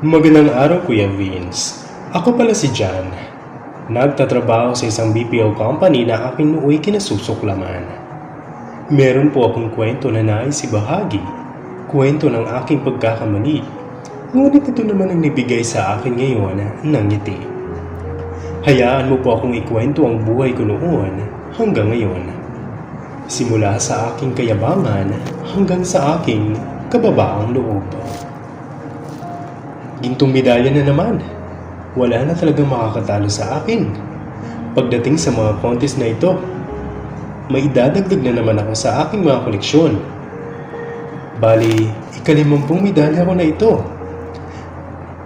Magandang araw, Kuya Vince. Ako pala si John. Nagtatrabaho sa isang BPO company na aking nooy kinasusuklaman. Meron po akong kwento na nais ibahagi. Kwento ng aking pagkakamali. Ngunit ito naman ang nibigay sa akin ngayon ng ngiti. Hayaan mo po akong ikwento ang buhay ko noon hanggang ngayon. Simula sa aking kayabangan hanggang sa aking kababaang loob. Gintong medalya na naman. Wala na talagang makakatalo sa akin. Pagdating sa mga contest na ito, may idadagdag na naman ako sa aking mga koleksyon. Bali, ikalimampung medalya ko na ito.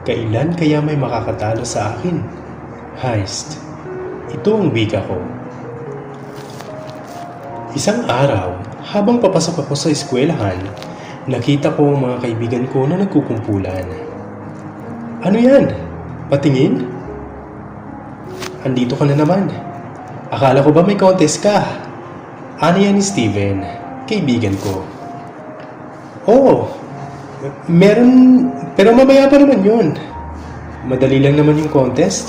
Kailan kaya may makakatalo sa akin? Heist. Ito ang wika ko. Isang araw, habang papasok ako sa eskwelahan, nakita ko ang mga kaibigan ko na nagkukumpulan. Ano yan? Patingin? Andito ka na naman. Akala ko ba may contest ka? Ano yan ni Steven? Kaibigan ko. Oo. Meron, pero mamaya pa naman yun. Madali lang naman yung contest.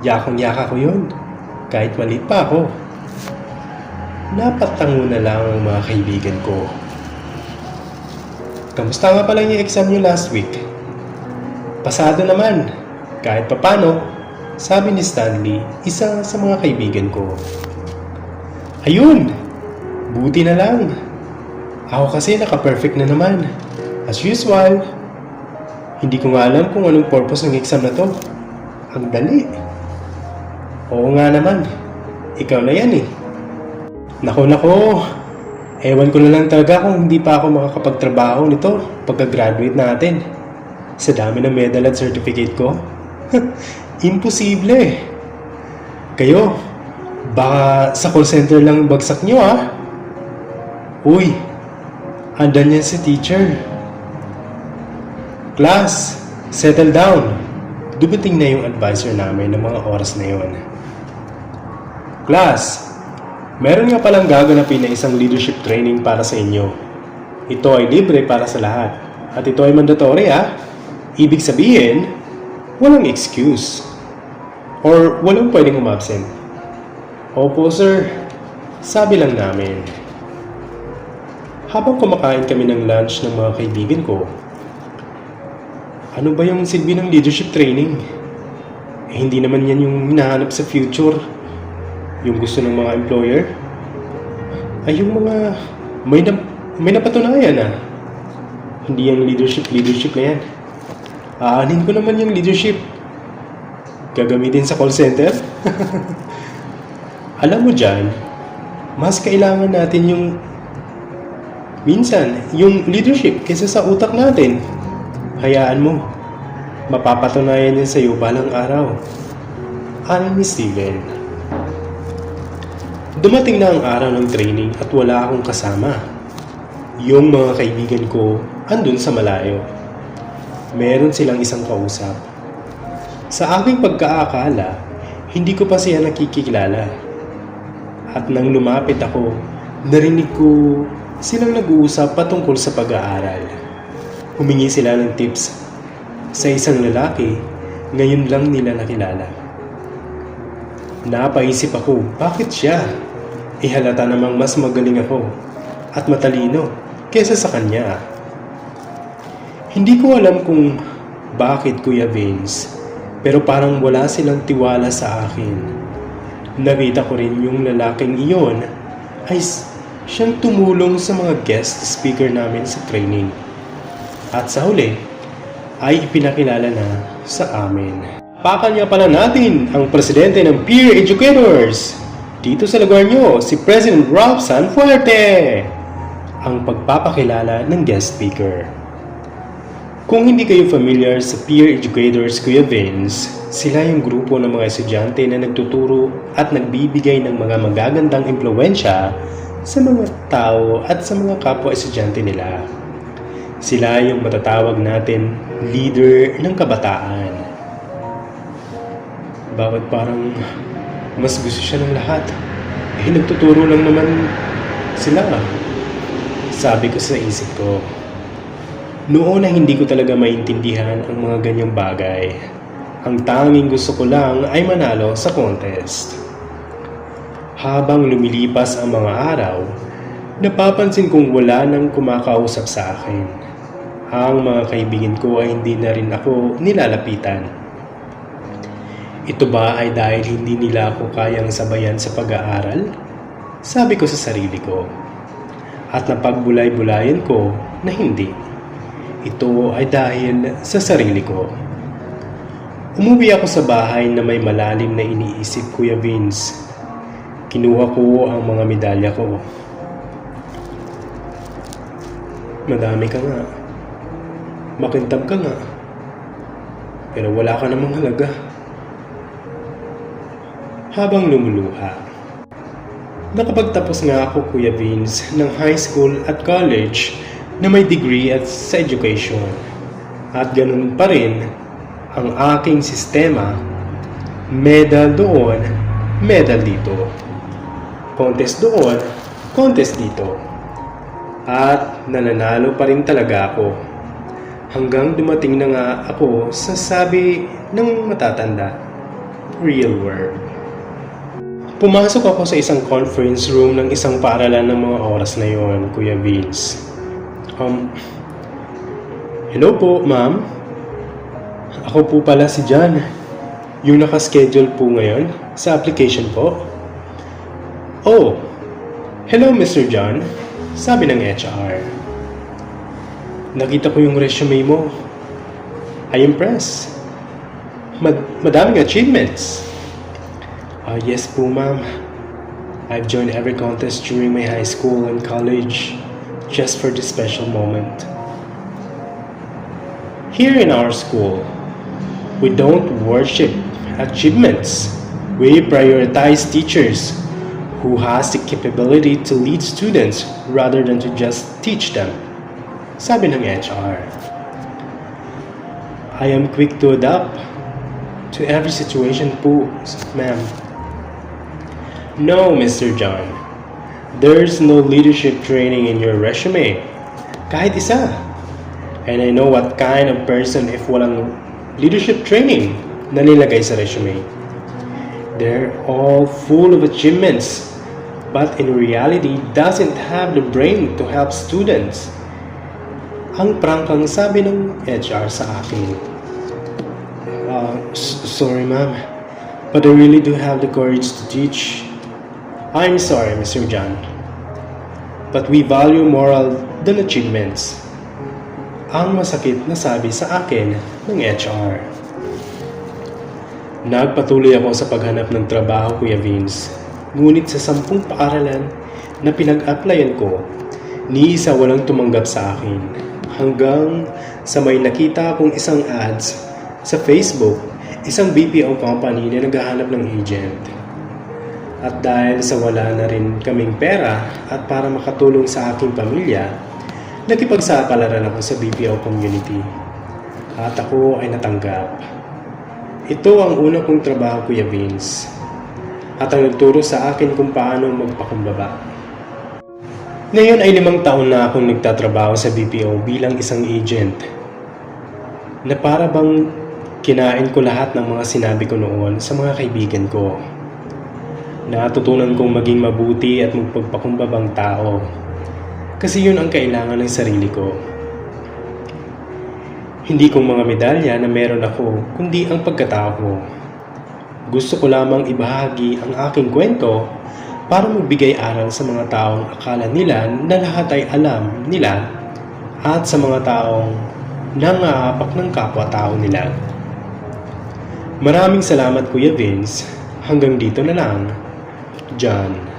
Yakang-yaka ko yun. Kahit maliit pa ako. Napatango na lang ang mga kaibigan ko. Kamusta nga pala yung exam niyo last week? Pasado naman. Kahit papano, sabi ni Stanley, isa sa mga kaibigan ko. Ayun! Buti na lang. Ako kasi naka-perfect na naman. As usual. Hindi ko nga alam kung anong purpose ng exam na to. Ang dali. Oo nga naman. Ikaw na yan eh. Nako nako. Ewan ko na lang talaga kung hindi pa ako makakapagtrabaho nito pagka-graduate natin. Sa dami ng medal at certificate ko. Imposible. Kayo, baka sa call center lang bagsak nyo ah. Uy, andan yan si teacher. Class, settle down. Dumating na yung advisor namin ng mga oras na yon. Class, meron nga palang gaganapin na isang leadership training para sa inyo. Ito ay libre para sa lahat. At ito ay mandatory ah. Ibig sabihin, walang excuse. Or walang pwedeng umabsent. Opo sir, sabi lang namin. Habang kumakain kami ng lunch ng mga kaibigan ko, ano ba yung silbi ng leadership training? Eh, hindi naman yan yung hinahanap sa future. Yung gusto ng mga employer. Ay, yung mga may, na, may napatunayan ah. Hindi yung leadership, leadership na yan. Aanin ko naman yung leadership. Gagamitin sa call center? Alam mo dyan, mas kailangan natin yung minsan, yung leadership kaysa sa utak natin. Hayaan mo, mapapatunayan yan sa'yo balang araw. Anin ni Steven. Dumating na ang araw ng training at wala akong kasama. Yung mga kaibigan ko andun sa malayo. Meron silang isang kausap. Sa aking pagkaakala, hindi ko pa siya nakikilala. At nang lumapit ako, narinig ko silang nag-uusap patungkol sa pag-aaral. Humingi sila ng tips sa isang lalaki, ngayon lang nila nakilala. Napaisip ako, bakit siya? Ihalata namang mas magaling ako at matalino kesa sa kanya. Hindi ko alam kung bakit Kuya Vince, pero parang wala silang tiwala sa akin. Nakita ko rin yung lalaking iyon ay siyang tumulong sa mga guest speaker namin sa training. At sa huli, ay ipinakilala na sa amin. Pakanya pala natin ang presidente ng Peer Educators. Dito sa lugar nyo, si President Rob Sanfuerte. Ang pagpapakilala ng guest speaker. Kung hindi kayo familiar sa Peer Educators Kuya Vince, sila yung grupo ng mga estudyante na nagtuturo at nagbibigay ng mga magagandang impluensya sa mga tao at sa mga kapwa estudyante nila. Sila yung matatawag natin leader ng kabataan. Bakit parang mas gusto siya ng lahat? Eh, nagtuturo lang naman sila. Sabi ko sa isip ko, Noon na hindi ko talaga maintindihan ang mga ganyang bagay. Ang tanging gusto ko lang ay manalo sa contest. Habang lumilipas ang mga araw, napapansin kong wala nang kumakausap sa akin. Ang mga kaibigan ko ay hindi na rin ako nilalapitan. Ito ba ay dahil hindi nila ako kayang sabayan sa pag-aaral? Sabi ko sa sarili ko. At napagbulay-bulayan ko na hindi. Ito ay dahil sa sarili ko. Umuwi ako sa bahay na may malalim na iniisip Kuya Vince. Kinuha ko ang mga medalya ko. Madami ka nga. Makintab ka nga. Pero wala ka namang halaga. Habang lumuluha. Nakapagtapos nga ako, Kuya Vince, ng high school at college na may degree at sa education. At ganun pa rin ang aking sistema, medal doon, medal dito. Contest doon, contest dito. At nananalo pa rin talaga ako. Hanggang dumating na nga ako sa sabi ng matatanda, real world. Pumasok ako sa isang conference room ng isang paaralan ng mga oras na yon, Kuya Vince. Um, hello po, ma'am. Ako po pala si John. Yung nakaschedule po ngayon sa application po. Oh, hello Mr. John. Sabi ng HR. Nakita ko yung resume mo. I impressed. Mad madaming achievements. Ah, yes po, ma'am. I've joined every contest during my high school and college just for this special moment. Here in our school, we don't worship achievements. We prioritize teachers who has the capability to lead students rather than to just teach them. Sabi ng HR. I am quick to adapt to every situation po, ma'am. No, Mr. John. There's no leadership training in your resume. Kahit isa. And I know what kind of person if walang leadership training na nilagay sa resume. They're all full of achievements, but in reality doesn't have the brain to help students. Ang prangkang sabi ng HR sa akin. Uh, sorry ma'am, but I really do have the courage to teach. I'm sorry, Mr. John. But we value moral than achievements. Ang masakit na sabi sa akin ng HR. Nagpatuloy ako sa paghanap ng trabaho, Kuya Vince. Ngunit sa sampung paaralan na pinag-applyan ko, ni isa walang tumanggap sa akin. Hanggang sa may nakita akong isang ads sa Facebook, isang BPO company na naghahanap ng agent. At dahil sa wala na rin kaming pera at para makatulong sa aking pamilya, nakipagsapalaran ako sa BPO community. At ako ay natanggap. Ito ang una kong trabaho, Kuya Vince. At ang nagturo sa akin kung paano magpakumbaba. Ngayon ay limang taon na akong nagtatrabaho sa BPO bilang isang agent. Na para bang kinain ko lahat ng mga sinabi ko noon sa mga kaibigan ko. Natutunan kong maging mabuti at magpagpakumbabang tao. Kasi yun ang kailangan ng sarili ko. Hindi kong mga medalya na meron ako, kundi ang pagkatao ko. Gusto ko lamang ibahagi ang aking kwento para magbigay aral sa mga taong akala nila na lahat ay alam nila at sa mga taong nangaapak ng kapwa-tao nila. Maraming salamat Kuya Vince. Hanggang dito na lang. John.